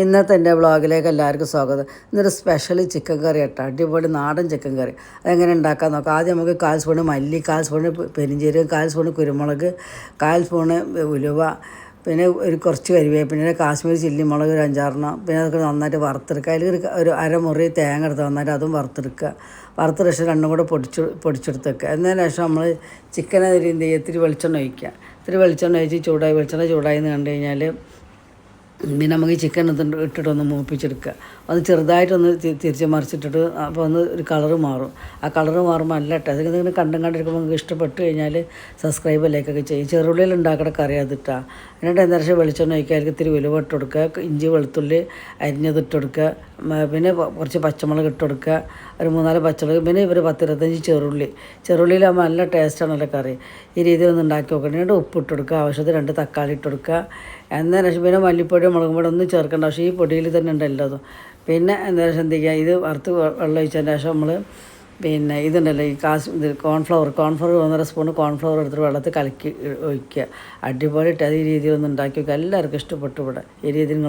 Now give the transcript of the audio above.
ഇന്നത്തെ എന്റെ വ്ളോഗിലേക്ക് എല്ലാവർക്കും സ്വാഗതം. ഇന്നൊരു സ്പെഷ്യൽ ചിക്കൻ കറി കേട്ടോ അടിപൊളി നാടൻ ചിക്കൻ കറി അതെങ്ങനെ ഉണ്ടാക്കാൻ നോക്കാം. ആദ്യം നമുക്ക് കാൽ സ്പൂണ് മല്ലി കാൽ സ്പൂണ് പെരിഞ്ചീരകം കാൽ സ്പൂണ് കുരുമുളക് കാൽ സ്പൂണ് ഉലുവ പിന്നെ ഒരു കുറച്ച് കരിവേപ്പിന്റെ കാശ്മീർ ചില്ലി മുളക് ഒരു അഞ്ചാറെണ്ണം പിന്നെ അതൊക്കെ നന്നായിട്ട് വറുത്തെടുക്കുക. അതിൽ ഒരു ഒരു അരമുറി തേങ്ങ എടുത്ത് നന്നായിട്ട് അതും വറുത്തെടുക്കുക. വറുത്ത ശേഷം രണ്ടും കൂടെ പൊടിച്ച് പൊടിച്ചെടുത്ത് വെക്കുക. എന്നതിന് ശേഷം നമ്മൾ ചിക്കനെ അതിൽ എന്ത് ചെയ്യുക? ഇത്തിരി വെളിച്ചെണ്ണ ഒഴിക്കുക. ഇത്തിരി വെളിച്ചെണ്ണ ഒഴിച്ച് ചൂടായി വെളിച്ചെണ്ണ ചൂടായി എന്ന് കണ്ടു കഴിഞ്ഞാൽ പിന്നെ നമുക്ക് ഈ ചിക്കൻ ഇത് ഇട്ടിട്ട് ഒന്ന് മൂപ്പിച്ചെടുക്കുക. അത് ചെറുതായിട്ടൊന്ന് തിരിച്ച് മറിച്ചിട്ടിട്ട് അപ്പോൾ ഒന്ന് ഒരു കളറ് മാറും. ആ കളറ് മാറുമ്പോൾ അല്ല കേട്ടോ അതിങ്ങനെ ഇങ്ങനെ കണ്ടും കണ്ടിരിക്കുമ്പോൾ നിങ്ങൾക്ക് ഇഷ്ടപ്പെട്ട് കഴിഞ്ഞാൽ സബ്സ്ക്രൈബ് ലൈക്കൊക്കെ ചെയ്യും. ചെറുള്ളിയിൽ ഉണ്ടാക്കുന്ന കറി അതിട്ടാ. എന്നിട്ട് എന്താ വെച്ചാൽ വെളിച്ചെണ്ണ ഒഴിക്കുക അതിലേക്ക് ഇത്തിരി ഉലുവ ഇട്ട് കൊടുക്കുക. ഇഞ്ചി വെളുത്തുള്ളി അരിഞ്ഞത് ഇട്ട് കൊടുക്കുക. പിന്നെ കുറച്ച് പച്ചമുളക് ഇട്ട് കൊടുക്കുക. ഒരു മൂന്നാൽ പച്ചമുളക് പിന്നെ ഒരു പത്തിരുപത്തഞ്ച് ചെറുള്ളി. ചെറുള്ളിയിലാകുമ്പോൾ നല്ല ടേസ്റ്റാണല്ലോ കറി. ഈ രീതിയിൽ ഒന്ന് ഉണ്ടാക്കി നോക്കണം. എന്നിട്ട് ഉപ്പ് ഇട്ട് കൊടുക്കുക. ആവശ്യത്തിന് രണ്ട് തക്കാളി ഇട്ട് കൊടുക്കുക. വെച്ചാൽ പിന്നെ മല്ലിപ്പൊടി മുളകും പൊടി ഒന്നും ചേർക്കേണ്ട. പക്ഷേ ഈ പൊടിയിൽ തന്നെ ഉണ്ട് എല്ലാതും. പിന്നെ എന്താ ചെയ്യുക ഇത് വറുത്ത് വെള്ളം ഒഴിച്ചതിന് ശേഷം നമ്മൾ പിന്നെ ഇതുണ്ടല്ലോ ഈ കാശ് ഇത് കോൺഫ്ലവർ കോൺഫ്ലവർ ഒന്നര സ്പൂൺ കോൺഫ്ലവർ എടുത്തിട്ട് വെള്ളത്തിൽ കലക്കി ഒഴിക്കുക. അടിപൊളി ടേ- ഈ രീതിയിൽ ഒന്ന് ഉണ്ടാക്കി വെക്കുക എല്ലാവർക്കും ഇഷ്ടപ്പെട്ടു ഇവിടെ. ഈ രീതിയിൽ